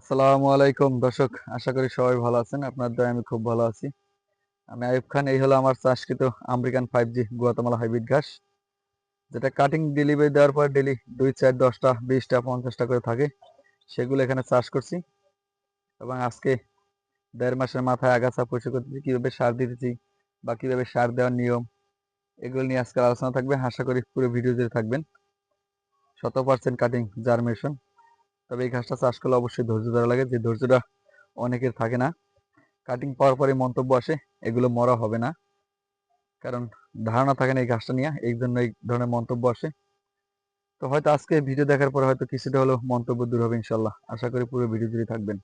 আসসালামু আলাইকুম দর্শক, আশা করি সবাই ভালো আছেন, আপনার দয় আমি খুব ভালো আছি। আমি আইব খান, এই হলো আমার চাষকৃত American five G Guatemala hybrid ঘাস, যেটা কাটিং ডেলিভারি দেওয়ার পর ডেলি দুই, চার, দশটা, বিশটা, পঞ্চাশটা করে থাকে, সেগুলো এখানে চাষ করছি এবং আজকে দেড় মাসের মাথায় আগাছা পরিষ্কার করতেছি, কীভাবে সার দিতেছি বা কীভাবে সার দেওয়ার নিয়ম, এগুলো নিয়ে আজকে আলোচনা থাকবে, আশা করি পুরো ভিডিও জুড়ে থাকবেন। শত পার্সেন্ট কাটিং জার্মেশন তবে এই ঘাসটা চাষ করলে অবশ্যই ধৈর্য ধরা লাগে। যে ধৈর্যটা অনেকের থাকে না কাটিং পাওয়ার পরে মন্তব্য আসে, এগুলো মরা হবে না। কারণ ধারণা থাকে না এই ঘাসটা নিয়ে, এই জন্য এই ধরনের মন্তব্য আসে। তো হয়তো আজকে ভিডিও দেখার পরে হয়তো কিছুটা হলেও মন্তব্য দূর হবে ইনশাল্লাহ আশা করি পুরো ভিডিও জুড়ে থাকবেন।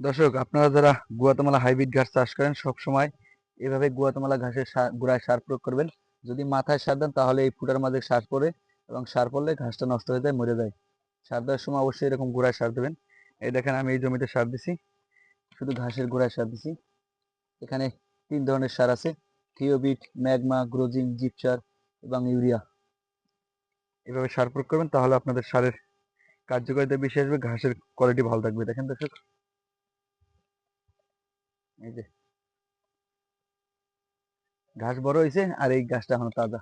দর্শক, আপনারা যারা গুয়াতামালা হাইব্রিড ঘাস চাষ করেন সব সময় এভাবে গুয়াতামালা ঘাসের গোড়ায় সার প্রয়োগ করবেন। যদি মাথায় সার দেন, তাহলে এই ফুটার মাঝে সার পড়ে এবং সার পড়লে ঘাসটা নষ্ট হয়ে যায়, মরে যায়। সার দেওয়ার সময় অবশ্যই এরকম গোড়ায় সার দেবেন। এই দেখেন আমি এই জমিতে সার দিছি। শুধু ঘাসের গোড়ায় সার দিছি। এখানে তিন ধরনের সার আছে, থিওবিট, ম্যাগমা, গ্রোজিং, জিপসার এবং ইউরিয়া। এভাবে সার প্রয়োগ করবেন, তাহলে আপনাদের সারের কার্যকারিতা বেশি আসবে, ঘাসের কোয়ালিটি ভালো থাকবে। দেখেন দর্শক। এই যে ঘাস বড় হয়েছে আর এই গাছটা এখনও তাজা।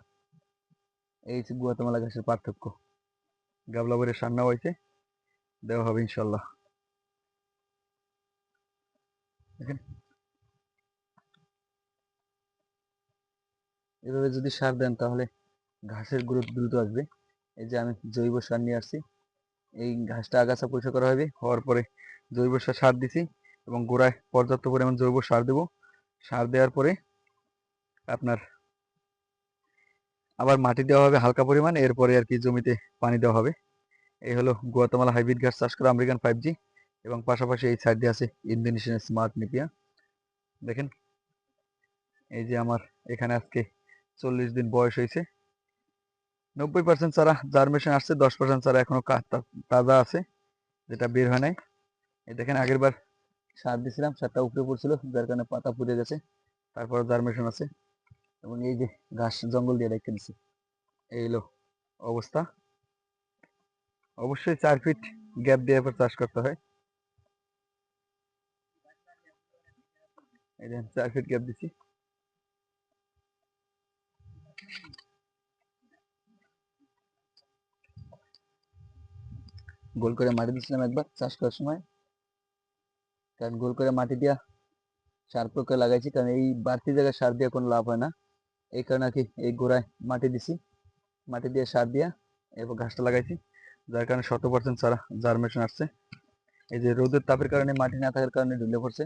এই গুয়াতামালা ঘাসের পার্থক্য। গাবলা বরের সামনে হয়েছে দেওয়া হবে ইনশাল্লাহ। এভাবে যদি সার দেন তাহলে ঘাসের গ্রোথ দ্রুত আসবে। এই যে আমি জৈব সার নিয়ে আসছি। এই ঘাসটা আগাছা পরিষ্কার করা হবে। হওয়ার পরে জৈব সার সার দিছি এবং গোড়ায় পর্যাপ্ত পরিমাণ জৈব সার দেব। সার দেওয়ার পরে আপনার আবার মাটি দেওয়া হবে হালকা পরিমাণ, এরপরে আর কি জমিতে পানি দেওয়া হবে। এই হলো গুয়াতামালা হাইব্রিড ঘাস চাষ করা আমেরিকান ফাইভ জি এবং পাশাপাশি এই সাইড আছে ইন্দোনেশিয়ান স্মার্ট নিপিয়া। দেখেন, এই যে আমার এখানে আজকে চল্লিশ দিন বয়স হয়েছে। নব্বই পার্সেন্ট চারা জার্মেশন আসছে, দশ পার্সেন্ট চারা এখনও কা- তাজা আছে, যেটা বের হয় নাই। এই দেখেন, আগের বার সার দিয়েছিলাম সারটা উপরে পড়ছিল, যার কারণে পাতা পুড়ে গেছে। তারপর জার্মেশন আছে। এবং এই যে ঘাস জঙ্গল দিয়ে রেখে দিছি। এই হলো অবস্থা। অবশ্যই চার ফিট গ্যাপ দিয়ে এরপর চাষ করতে হয়। এই চার ফিট গ্যাপ দিছি গোল করে মাটি দিছিলাম একবার চাষ করার সময়। কারণ গোল করে মাটি দিয়া সার প্রয়োগ করে লাগাইছি, কারণ এই বাড়তি জায়গায় সার দিয়ে কোনো লাভ হয় না। এই কারণে আর কি এই গোড়ায় মাটি দিছি। মাটি দিয়ে সার দিয়া এরপর ঘাসটা লাগাইছি। যার কারণে শত পার্সেন্ট চারা জার্মেশন আসছে। এই যে রোদের তাপের কারণে মাটি না থাকার কারণে ঢুলে পড়ছে।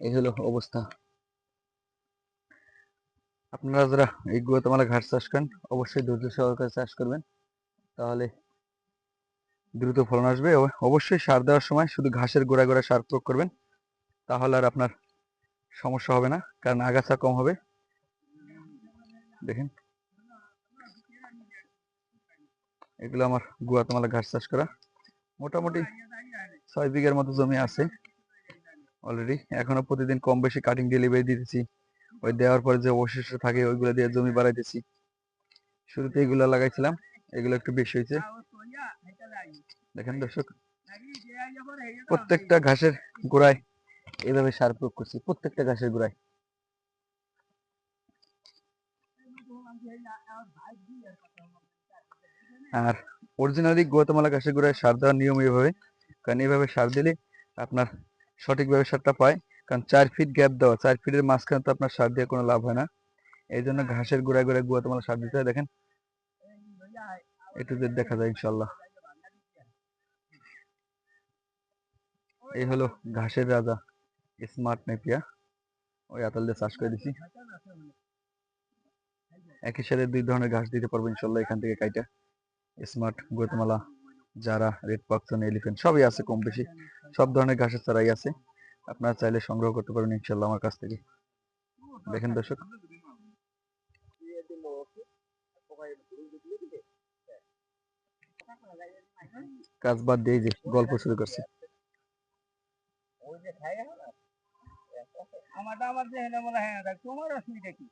এই হলো অবস্থা। আপনারা যারা এই গুয়াতামালা ঘাস চাষ করেন, অবশ্যই ধৈর্য সহকারে চাষ করবেন। তাহলে দ্রুত ফলন আসবে। অবশ্যই সার দেওয়ার সময় শুধু ঘাসের গোড়া গোড়া সার প্রয়োগ করবেন। তাহলে আর আপনার সমস্যা হবে না। কারণ আগাছা কম হবে। দেখেন। এগুলো আমার গুয়াতামালা ঘাস চাষ করা। মোটামুটি ছয় বিঘার মতো জমি আছে অলরেডি এখনও প্রতিদিন কম বেশি কাটিং ডেলিভারি দিতেছি। ওই দেওয়ার পরে যে অবশিষ্ট থাকে, ওইগুলো দিয়ে জমি বাড়াইতেছি। শুরুতে এগুলো লাগাইছিলাম, এগুলো একটু বেশি হয়েছে। দেখেন দর্শক, প্রত্যেকটা ঘাসের গোড়ায় এইভাবে সার প্রয়োগ করছি, প্রত্যেকটা ঘাসের গোড়ায়। আর অরিজিনালি গুয়াতামালা ঘাসের গোড়ায় সার দেওয়ার নিয়ম এইভাবে। কারণ এইভাবে সার দিলে আপনার সঠিকভাবে সারটা পায়। কারণ চার ফিট গ্যাপ দেওয়া, চার ফিটের মাঝখানে তো আপনার সার দিয়ে কোনো লাভ হয় না। এই জন্য ঘাসের গোড়ায় গোড়ায় গুয়াতামালা সার দিতে হয়। দেখেন একটু দেখা যায় ইনশাল্লাহ এই হলো ঘাসের রাজা স্মার্ট নেপিয়া ওই আতাল দিয়ে চাষ করে দিছি। একই সাথে দুই ধরনের ঘাস দিতে পারব ইনশাল্লাহ এখান থেকে কাইটা। স্মার্ট গুয়াতামালা যারা রেড পাকসন এলিফেন্ট সবই আছে কম বেশি। সব ধরনের ঘাসের চারাই আছে। আপনারা চাইলে সংগ্রহ করতে পারেন ইনশাল্লাহ আমার কাছ থেকে। দেখেন দর্শক। কাজ বাদ দিয়ে যে গল্প শুরু করছে। আমার যে হ্যাঁ তোমার অসুবিধা কি?